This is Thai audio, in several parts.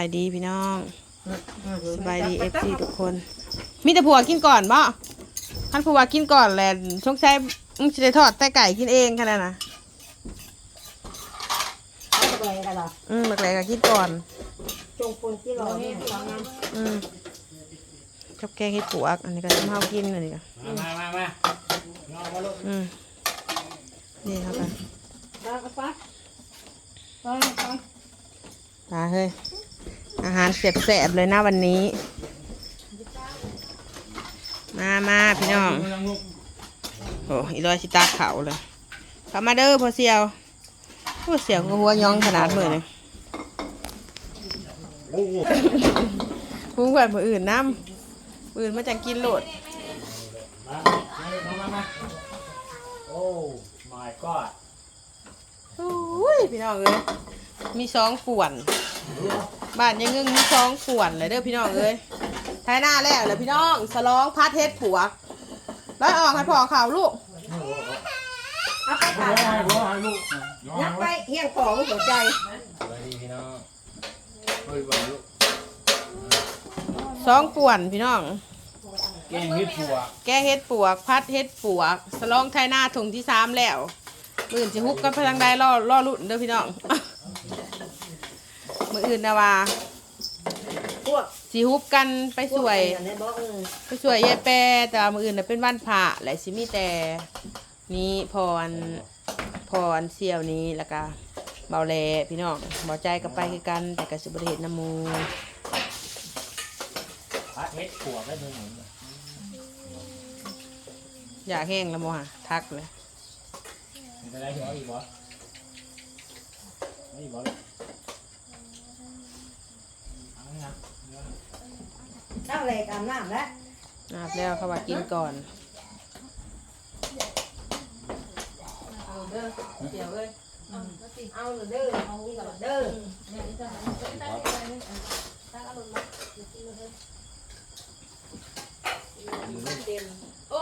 ายดีพี่น้องสบายดีเอฟซีทุกคน มีแต่ผัวกินก่อนบ่คันผัวกินก่อนแหละชงใช้มึงจะได้ทอดแต่ไก่กินเองแค่นั้นนะเอาไปกันเหรออืมบักแหลก็กินก่อน จงปูนที่รอเนี่ยสองงานอืมชอบแกงเห็ดปวกอันนี้ก็ทำเฮากินอันนี้ก็มามามามาลองมาลูกอืมนี่ครับกันเอาไปไปไปตาเฮ้ย อาหารแสบๆเลยนะวันนี้ มามาพี่น้องโอ้อีร้อยชิตาเขาเลยเข้ามาเด้อพอเสียวพอเสียวก็หัวยองขนาดมือเลยโอ้โหพุ่งกว่ามืออื่นน้ำอื่นมาจากกินโหลดโอ้ my god อ้ยพี่น้องเอ้ยมีสองป่วน บ้านยังงึ่งมีสองป่วนเลยเด้อพี่น้องเอ้ยท้ายหน้าแล้วเลยพี่น้องสลองพัดเฮ็ดผัวร้อยออกให้พ่อข่าวลูกเอาไปร้ขาอยดร้อยลูกร้อยยักไปเฮียงของหัวใจสวัสดีพี่น้องเฮ้ยบ่ลูกสองป่วนพี่น้อง แกงเห็ดผัวแกงเฮ็ดปวก พัดเฮ็ดปวก สลองไทยหน้าถุงที่สามแล้ว มืออื่นจะฮุบกันไปทางใดล่อล่อลุ่นเด้อพี่น้อง มืออื่นนะว่าพวกสิฮุบกันไปสวยในบ่เออไปสวยยายแปรแต่ว่ามืออื่นน่ะเป็นวันพระและสิมีแต่นี้พรพรเสี่ยวนี้แล้วก็เบาแลพี่น้องเบาใจก็ไปคือกันแต่ก็สิบริเหตุน้ำหมูพัดเห็ดผัวได้มือหมุนอยากแห้งแล้วโมฮะทักเลย มีอะไรที่เอาอีกบ่เอาอีกบ่ลูกเอาไงนะเจ้าเลยกำน้ำแล้วอาบแล้วเขาว่ากินก่อน เอาเด้อเดี๋ยวเอ้ยเอาเด้อเอาเด้อโอ้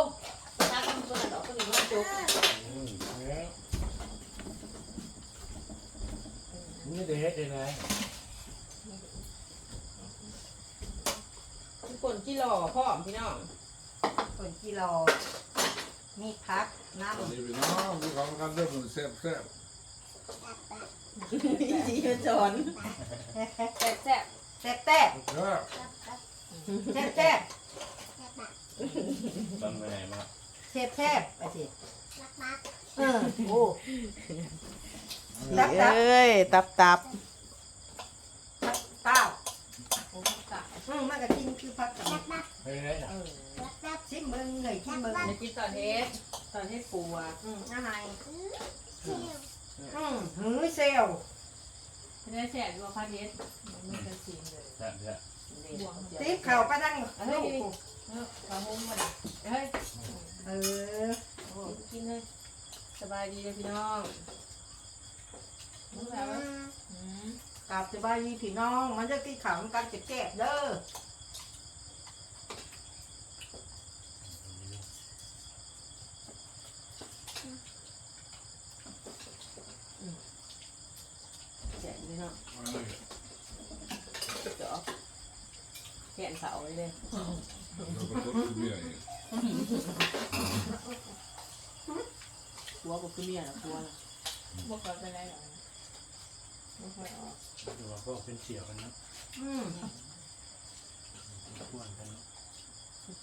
ทักมันเปิดดอกก็มีมันจุกอืมเอา แล้วนี่เด็ดเลยนะทุกคนที่รอพ่อมพี่น้องคนกิโลมีพักน้ำนี่พี่น้องดูของกันเรื่องมันแซ่บแซ่บจีมันสอนแซ่บแซ่บแซ่บแซ่บแซ่บแซ่บแซ่บบังไปไหนมาแซ่บแซ่บไปสิ เออโอ้ตับตับเอ้ย ตับตับเต้าอืมมันก็กินคือพักกับเฮ้ยได้จ้ะชิมมึงเลยชิมมึงจะกินตอนเฮ็ดตอนเฮ็ดปูอะอืมอะไรอืมหือเซลไม่ได้แสบว่าพาเทสมันเป็นสีเลยแซ่บแซ่บบวงตีบเข่าไปนั่งลูก เออขาหุ้มมาดิเฮ้ย เออกินเลยสบายดีเลยพี่น้องมึงแล้วอืมกลับสบายดีพี่น้อง มันจะกินขาวมันกันจะแก้เด้อแฉะพี่น้องอันเจาะแขนเสาเลย เราก็ต้มเบียร์อีกหัวก็คือเมียนะหัวนะบวกเขาจะได้หรอไม่ค่อยออกดูว่าพวกเป็นเสี่ยวกันนะอืมพวนกันเนาะ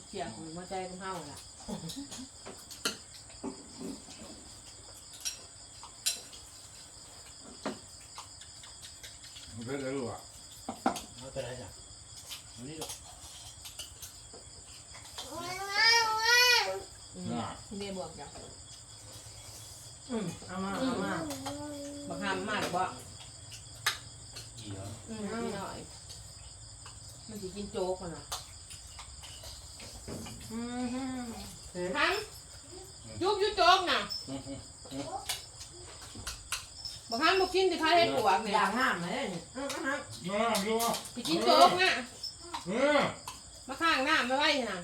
เสียของหัวใจของเฮาล่ะมันเป็นอะไรรู้อะ เอาไปได้จ้ะเอานี่ลูก น่ะ เรียบวกจ้ะ อืม เอามาเอามาบักหามมากบ่อีเหรออืมพี่น้อย มันสิกินโจ๊กก่อนนะอืมฮึทั้งยุบยุบโจ๊กน่ะอืมอืมบักหามบ่กินสิพาเฮ็ดปวกอเนี่ยย่างห้ามเลยนี่อืมอืมน่าดูอะสิกินโจ๊กน่ะเออมาข้างหน้าไม่ไหวน่ะ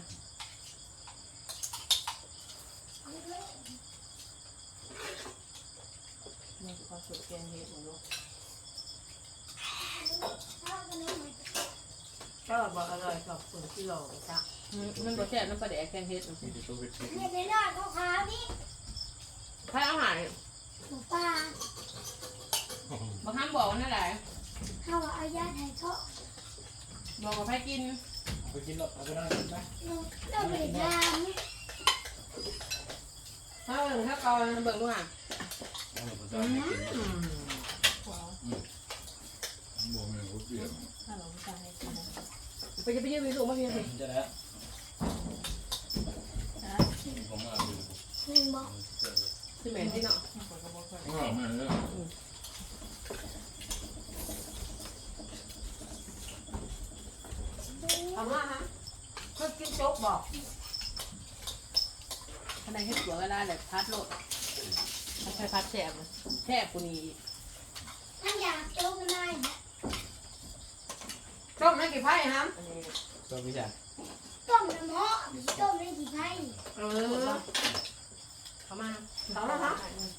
นี่คือความสุขแกงเห็ดของลูกอืมก็บอกอร่อยกับคนที่หลอกจ้ะมันบ่แซ่บน้ำปลาแดกแกงเฮ็ดมีแต่ตัวเป็นชิ้นเนี่ยในหน้าขาวๆนี่ใครเอาหายหมูป่าบ่ห้ามบอกนั่นแหละเขาว่าเอายาไทยเขาบอกกับใครกินไปกินหรอกเอาไปนั่งกินไหมเราเราไปทถ้าเบิ่งถ้าก่อนเบิ่งดูห่ะ เอาไปจอดให้กินอืมบอกแม่เขาเปลี่ยนถ้าเราไม่ทำให้กินนะไปจะไปยืมวิสุมาเพียงสิจะแล้วนะผมมาดูมึงบอกสิเหม็นที่เนาะมันก็บอกว่าอ้าวแม่เนี่ยเอามาฮะเพื่อกินโจ๊กบอกข้างในเฮ็ดตัวก็ได้แหละพัดโลด ใช้พัดแซ่บแซ่บกูนี่ท่านอยากโจ๊กนายนะต้มไม่กี่ไพ่ฮะอันนี้ตัวพี่จ๋าต้มน้ำเพาะต้มในกี่ไผ่เออเขามาเขาแล้วฮะ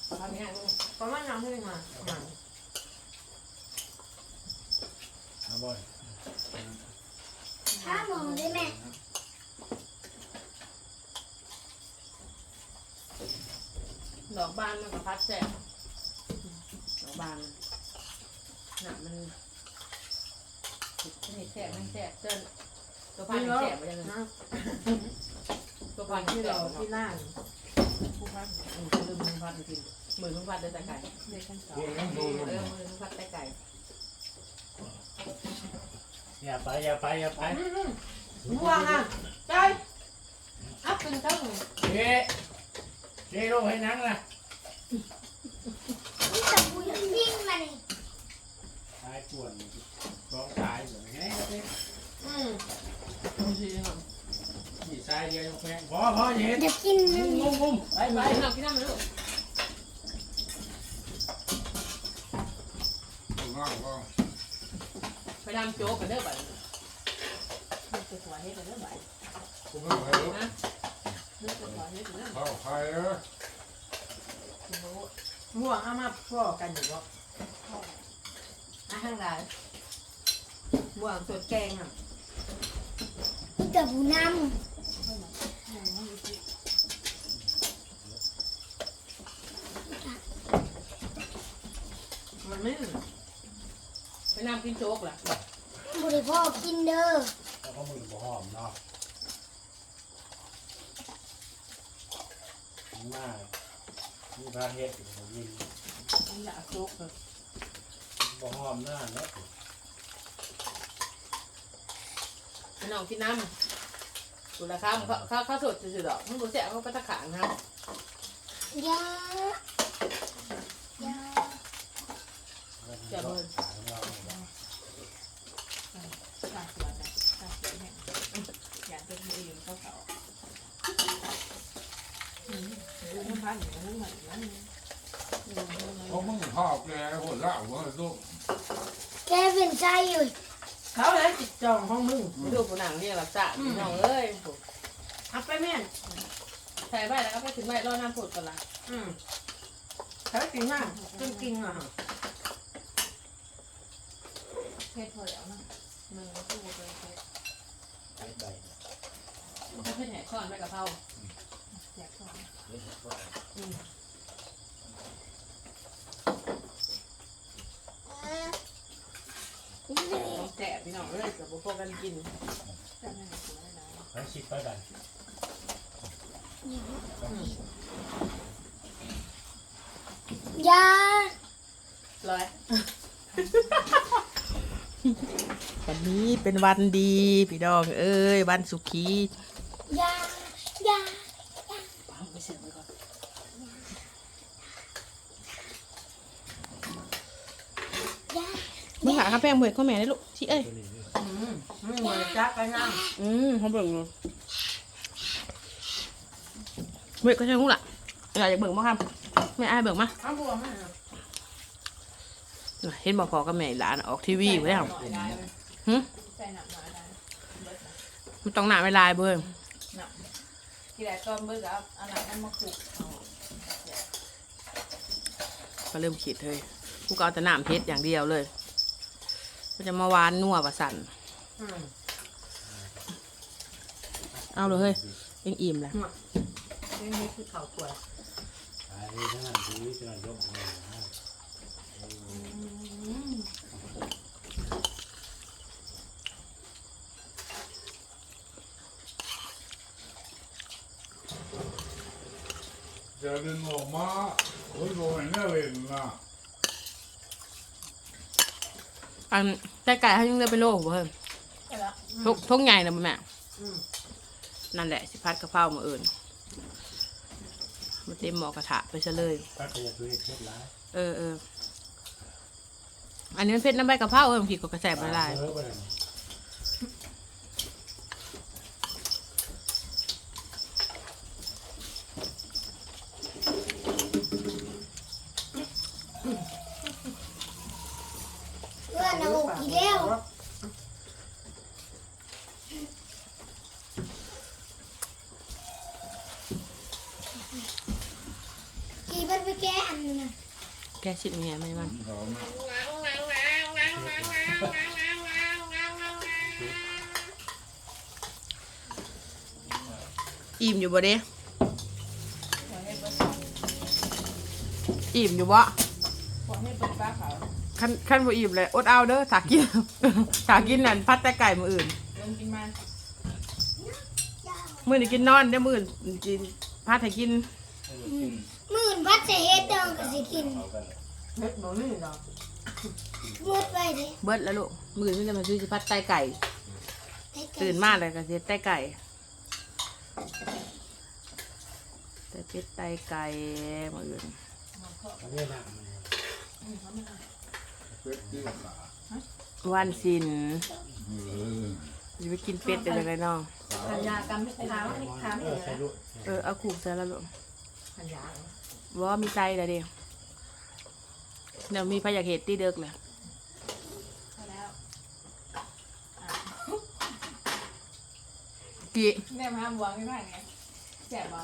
เขาไม่ให้มึงประมาณน้ำให้มาประมาณเอาบ่อย ถ้าหมองได้ไหม ดอกบานมันก็พัดแซ่บดอกบานมันน่ะมันนี่แซ่บไม่แซ่บเจิ้นตัวพันแซ่บไปยังไงนะตัวพันที่ที่เราเราที่นั่งผู้พักอืมลืมมือพัดกินมือมือพัดได้แต่ไก่เด็กขั้นสอพวงกนั้นเอโดอนมือมือพัดแต่ไก่อย่าไปอย่าไปอย่าไปม่วงอะใจอัพเป็นเท่าไหร่ เจ๊เจ๊ลูกให้นั่งนะนี่แต่กูยังวิ่งมาเนี่ยตายป่วนร้องตายเหมือนไงเจ๊อืมไม่ใช่หรอนี่ทรายเดียวยังแพงพอพอเย็นเดี๋ยวกินงุ้มงุ้มงุ้มไปไปไปเรากินน้ำมันลูกข้างล่างก็ไปดำโจ๊กกันเด้อบัดเลือกตัวให้กันเรื่องไหนกูไม่ไหวแล้วนะ เข้าวไข่เออคุณรู้ม่วงเอามาพ่อกันอยู่บ่อาหารหลายม่วงสดแกงอะนี่แต่ผู้นมันไม่ไปดำกินโจ๊กล่ะำบริพ่อกินเด้อ แล้วก็มือบ่หอมเนาะ มากมีพาเฮ็ดอยู่ผมยินต้องอยากโจ๊กเลยบ่หอมหน้าเนาะไปน้องกินน้ำสุดละครับเขาเขาเขาสดสุดๆดอกมันรู้แซ่บเขาก็ตะขางนะยา ยาจะเบิน ตาสวยนะตาสวยเนี่ยอยากเป็นมือยืนเขาเขาอืม ดูมันพันอย่างนั้นเหมือนนั้นเพราะมึงข้าวแกคนละหัวลูกแกเป็นใจอยู่เขาเลยจิตจองของมึงดูผู้หนังเรียกหลักจ่าพี่น้องเอ้ยเอาไปแม่นใส่ใบแล้วก็ไปถึงใบรอน้ำผดกันละอืมเขากินมากกินกินอะเพชรพอแล้วนะมือก็พูดเลยเพชรไปไปถ้าเพื่อนแห่ข้อนใบกะเพรา แจกก่อนเฮ็ดก็ต้องแซ่บพี่น้องเอ้ยกับพวกกันกินแต่ไม่ได้สวยนะไปชิดไปกันยาร้อยวันนี้เป็นวันดี พี่น้อง เอ้ย วันสุขียา ยา ไปเสียบไว้ก่อน ยา มึงหาข้าวแป้งเหมือนข้าวแม่ได้ลูกที่เอ้ยตัวนี้นี่อืมมึงเหมือนจักกันนั่งอืมเขาเบิ่งเลยเบิ่งก็ใช่หุ้งล่ะอยากจะเบิ่งมั้งครับไม่อายเบิ่งมาเอาบัวมาเห็นบอกพอกับแม่หลานออกทีวีไว้แล้วหน่อยได้ไหมหึใส่หนักหน่อยได้เบิดนะมันต้องหนาเวลาเบิ่งหนักที่แรกก็เบิดกับอันนั้นอันมาขูดเอาก็เริ่มขีดเลยกูก็เอาแต่น้ำเพชรอย่างเดียวเลย ก็จะมาหวานนัวประสันอืมเอาเลยเฮ้ยเองอิ่มแล้วเรื่องนี้คือเขาขวดไอ้ท่านทีนี้จะยกมือนะจะดึงออกมาคนโวยเนี่ยเล่นนะ อันแต่ไก่เขายังเลือกเป็นโลกบ่เฮ้ยใช่แล้วทุกทุกใหญ่นะบ่แม่อืมนั่นแหละสิพัดกะเพรามาเอิญมาเต็มหม้อกระทะไปซะเลยพัทยาตัวเฮ็ดร้ายเออเอออันนี้มันเผ็ดน้ำใบกะเพราเออผิดกับกระแสบละลาย เออไปเลย เพื่อนเอากี่เลี้ยวกี่มันไปแก้อันนั้นน่ะ แกชิดยังไงไม่มันเขาไม่อิ่มอยู่บ่เด้อิ่มอยู่บ่ขั้นขั้นบ่อิ่มเลยอดเอาเด้อถากินถากินนั่นพัดแต่ไก่มืออื่นมือนี้กินนอนเด้อมืออื่นกินพัดให้กิน จะเฮ็ดเดิมก็สิกินเฮ็ดบ่มีดอกหมดไปเลยเบิดแล้วลูกมือนี้จะมาซื้อสิพัดไตไก่ ตื่นมากเลยก็สิไตไก่แต่เป็ดไตไก่มื้ออื่นวันศิลเออจะไปกินเป็ดได้จังไดน้องขันยากรรมไม่ถามไม่ถามเออเอออาขูกใส่แล้วลูกขันยา ว่ามีใจแล้วเดียวเดี๋ยวมีพยาเขตตีเด็กเลยพอแล้วกี่แม่มาบวงไม่ไหวไงแสบบ่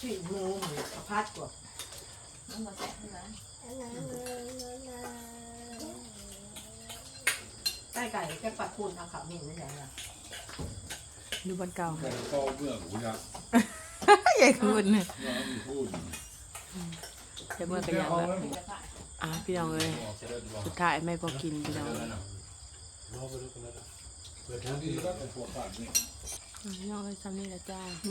สี่โมงหรือพัดกว่ามันก็แสบเท่านั้นใกล้ไก่แค่ปัดคูณทางเขานี่นั่นแหละดูบอลเก่าแต่ก็เบื่อกูอยากใหญ่คุณน้องพูด จะเมื่อกันยังแบบมีกระต่ายอะพี่น้องเลยสุดท้ายไม่พอกินพี่น้องเลยพี่น้องเลยทำนี่แหละจ้า